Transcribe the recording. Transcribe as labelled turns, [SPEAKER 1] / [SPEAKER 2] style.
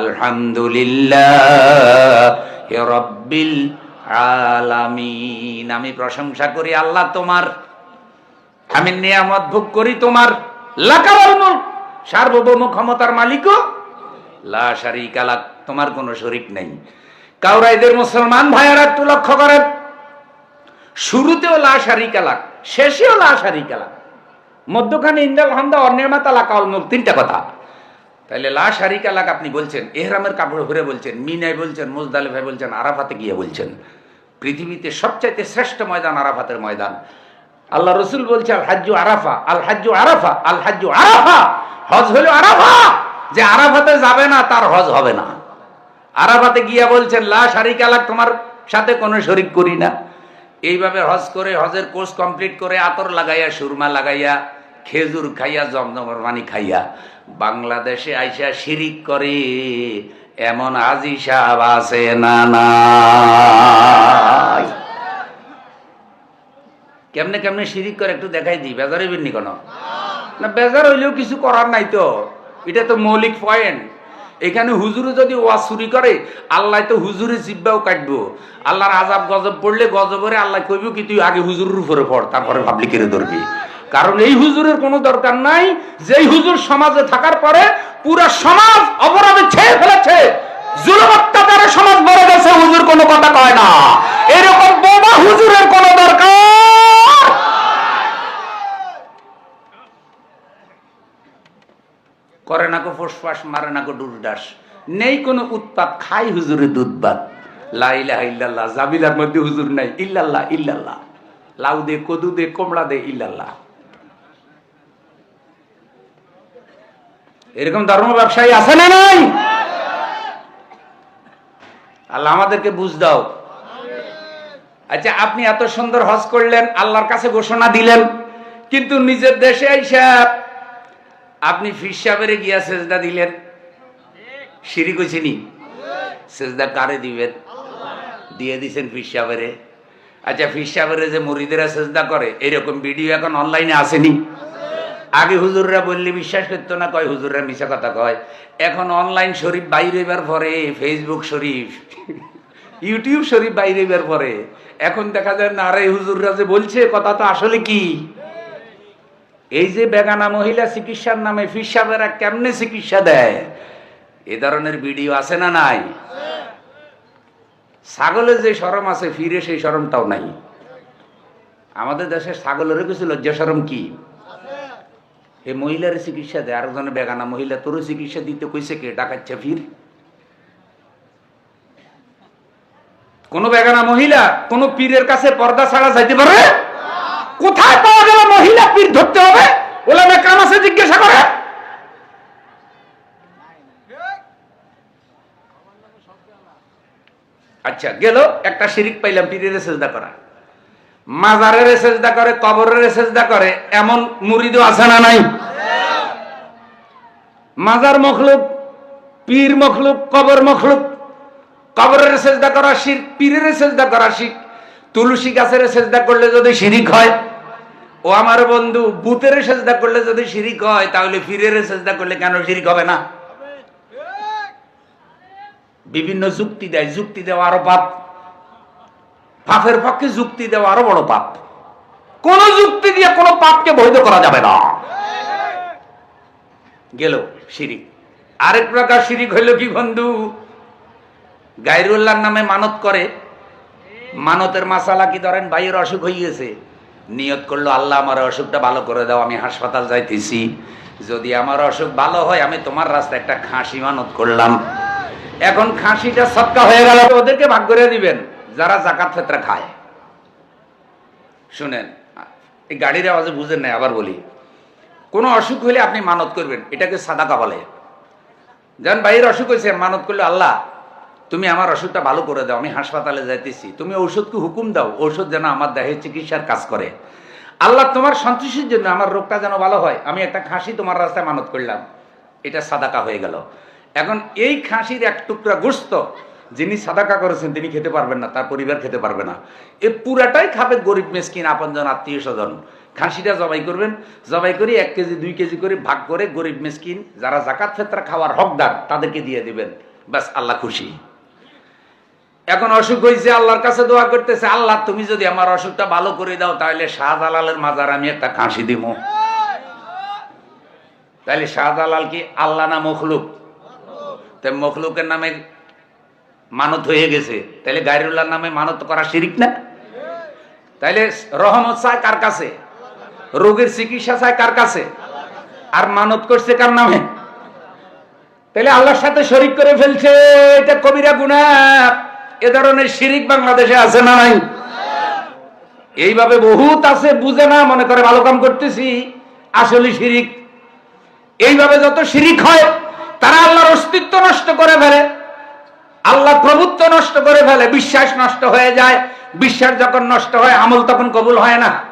[SPEAKER 1] আলহামদুলিল্লাহ রব্বিল আলামিন। আমি প্রশংসা করি আল্লাহ তোমার। আমি নিয়ামত ভোগ করি তোমার। লাকাল মুলক, সার্বভৌম ক্ষমতার মালিকও। লা শারিকা লাক, তোমার কোনো শরিক নেই। কাউরাইদের মুসলমান ভাইয়ারা, একটু লক্ষ্য করেন। শুরুতেও লা শারিকা লাক, শেষেও লা শারিকা লাক। মধ্যখানে ইন্দাল হামদা, অন্যের মাতা লাকাল মুলক, তিনটা কথা। তাহলে লাশ হারিকা লাগ আপনি বলছেন, এহরামের কাপড় ঘুরে বলছেন, মিনায় বলছেন মুজদালে ভাই বলছেন, আরাফাতে গিয়ে বলছেন। পৃথিবীতে সবচাইতে শ্রেষ্ঠ ময়দান আরাফাতের ময়দান। আল্লাহ রসুল বলছে, আল হাজ্জু আরাফা, আল হাজ্জু আরাফা, আল হাজ্জু আরাফা। হজ হলো আরাফা। যে আরাফাতে যাবে না, তার হজ হবে না। আরাফাতে গিয়া বলছেন লাশ হারিকা লাগ তোমার সাথে কোনো শরিক করি না। এইভাবে হজ করে, হজের কোর্স কমপ্লিট করে, আতর লাগাইয়া, সুরমা লাগাইয়া খেজুর খাইয়া, জমজমর পানি খাইয়া বাংলাদেশে আইসা শিরিক করে, এমন আজি সাহেব আছে না কেমনে কেমনে শিরিক করে একটু দেখাই দিই, বেজার হইবেন কোনো? না, বেজার হইলেও কিছু করার নাই তো। এটা তো মৌলিক পয়েন্ট এখানে হুজুরে যদি ওয়াজ চুরি করে, আল্লাহ তো হুজুরে জিব্বাও কাটবো। আল্লাহর আজাব গজব পড়লে গজবরে আল্লাহ কইব কি, তুই আগে হুজুরের উপরে পড়, তারপরে পাবলিকের ধরবি কারণ এই হুজুরের কোনো দরকার নাই। যেই হুজুর সমাজে থাকার পরে পুরো সমাজ অপরাধে ছেয়ে ফেলেছে। জুলুম সমাজ বড় গেছে, হুজুর কোনো কথা কয় না। এরকম বোমা হুজুরের কোনো দরকার করে না কো ফোসফাস মারে না কো ডুরডাস নেই কোনো উৎপাত, খাই হুজুরে দুধ ভাত। লাইলা ইল্লাল্লাহ জাবিলার মধ্যে হুজুর নাই। ইল্লাল্লাহ ইল্লাল্লাহ। লাউ দে, কদু দে কমড়া দে, ইল্লাল্লাহ। এরকম ধর্ম ব্যবসায়ী আছে না নাই? আল্লাহ আমাদেরকে বুঝ দাও। আচ্ছা আপনি এত সুন্দর হজ করলেন, আল্লাহর কাছে ঘোষণা দিলেন, কিন্তু নিজের দেশে আপনি ফির সাহেবের গিয়া সেজদা দিলেন। সিঁড়ি সেজদা কারে দিবেন? দিয়ে দিছেন ফির সাহেবের। আচ্ছা ফির সাহেবের যে মুরিদেরা সেজদা করে, এরকম ভিডিও এখন অনলাইনে আসেনি। আগে হুজুররা বললে বিশ্বাস করতো না, কয় হুজুররা মিশা কথা কয়। এখন অনলাইন শরীফ বাইরে এবার পরে ফেসবুক শরীফ ইউটিউব শরীফ বাইরে পরে। এখন দেখা যায় না, আরে হুজুররা যে বলছে, কথা তো আসলে কি? এই যে বেগানা মহিলা চিকিৎসার নামে ফিসাবেরা কেমনে চিকিৎসা দেয়? এ ধরনের ভিডিও আছে না নাই? ছাগলের যে সরম আছে, ফিরে সেই সরমটাও নাই। আমাদের দেশে ছাগলেরও কিছু লজ্জা সরম কি? এই মহিলার চিকিৎসা দেয় আরেকজনের বেগানা মহিলা তোর চিকিৎসা দিতে কইছে কে? ডাকাচ্ছে ফির? কোন বেগানা মহিলা, কোন পীরের কাছে পর্দা ছাড়া যাইতে পারে? কোথায় পাওয়া গেল মহিলা পীর ধরতে হবে? ওলামে আছে জিজ্ঞাসা করে? আচ্ছা গেল, একটা শিরিক পাইলাম, পীরের সেজদা করা। মাজারের সেজদা করে কবরের সেজদা করে এমন মুরিদও আছে না নাই? মাজার মখলুক পীর মখলুক কবর মখলুক কবরের সেজদা করা শির পীরের সেজদা করা শিখ তুলসী গাছের সেজদা করলে যদি শিরিক হয় ও আমার বন্ধু বুতের সেজদা করলে যদি শিরিক হয় তাহলে ফিরের সেজদা করলে কেন শিরিক হবে না? বিভিন্ন যুক্তি দেয় যুক্তি দেওয়া আরও পাপ পাপের পক্ষে যুক্তি দেওয়া আরও বড় পাপ। কোন যুক্তি দিয়ে কোন পাপকে বৈধ করা যাবে না। গেল শিরিক আরেক প্রকার শিরিক হইল কি বন্ধু? গাইরুল্লাহর নামে মানত করে। মানতের মাসালা কি ধরেন? ভাইয়ের অসুখ গেছে নিয়ত করল, আল্লাহ আমার অসুখটা ভালো করে দাও, আমি হাসপাতাল যাইতেছি। যদি আমার অসুখ ভালো হয়, আমি তোমার রাস্তায় একটা খাসি মানত করলাম। এখন খাসিটা সৎকা হয়ে গেল, ওদেরকে ভাগ করে দিবেন। যারা জাকাত ফেতরা খায়। শুনেন, এই গাড়ির আওয়াজে বুঝেন নাই, আবার বলি। কোনো অসুখ হলে আপনি মানত করবেন, এটাকে সাদাকা বলে। যেমন ভাইয়ের অসুখ হয়েছে, মানত করলে, আল্লাহ, তুমি আমার অসুখটা ভালো করে দাও, আমি হাসপাতালে যাইতেছি, তুমি ঔষধকে হুকুম দাও, ঔষধ যেন আমার দেহে চিকিৎসার কাজ করে। আল্লাহ, তোমার সন্তুষ্টির জন্য আমার রোগটা যেন ভালো হয়, আমি একটা খাসি তোমার রাস্তায় মানত করলাম। এটা সাদাকা হয়ে গেল। এখন এই খাসির এক টুকরা গোস্ত যিনি সাদাকা করেছেন, তিনি খেতে পারবেন না, তার পরিবার খেতে পারবে না। এ পুরাটাই খাবে গরিব মেসকিন, আপনজন, আত্মীয় স্বজন। খাসিটা জবাই করবেন, জবাই করে এক কেজি, দুই কেজি করে ভাগ করে গরিব মেসকিন, যারা জাকাত ফেতরা খাওয়ার হকদার, তাদেরকে দিয়ে দিবেন। ব্যাস, আল্লাহ খুশি। এখন অসুখ হয়েছে আল্লাহর কাছে দোয়া করতেছে, আল্লাহ, তুমি যদি আমার অসুখটা ভালো করে দাও, তাহলে শাহজালালের মাজার আমি একটা কাশি দিব তাহলে শাহজালাল কি আল্লাহ না মখলুক? তাই মখলুকের নামে মানত হয়ে গেছে। তাহলে গাইরুল্লাহর নামে মানত করা শিরিক না? তাইলে রহমত চায় কার কাছে? রোগের চিকিৎসা চায় কার কাছে? আর মানত করছে কার নামে? তাহলে আল্লাহর সাথে শরিক করে ফেলছে, এটা কবিরা গুণা এ ধরনের শিরিক বাংলাদেশে আছে না নাই? এইভাবে বহুত আছে, বুঝে না, মনে করে ভালো কাম করতেছি, আসলে শিরিক। এইভাবে যত শিরিক হয়, তারা আল্লাহর অস্তিত্ব নষ্ট করে ফেলে। আল্লাহ প্রভুত্ব নষ্ট করে ফেলে, বিশ্বাস নষ্ট হয়ে যায়। বিশ্বাস যখন নষ্ট হয়, আমল তখন কবুল হয় না।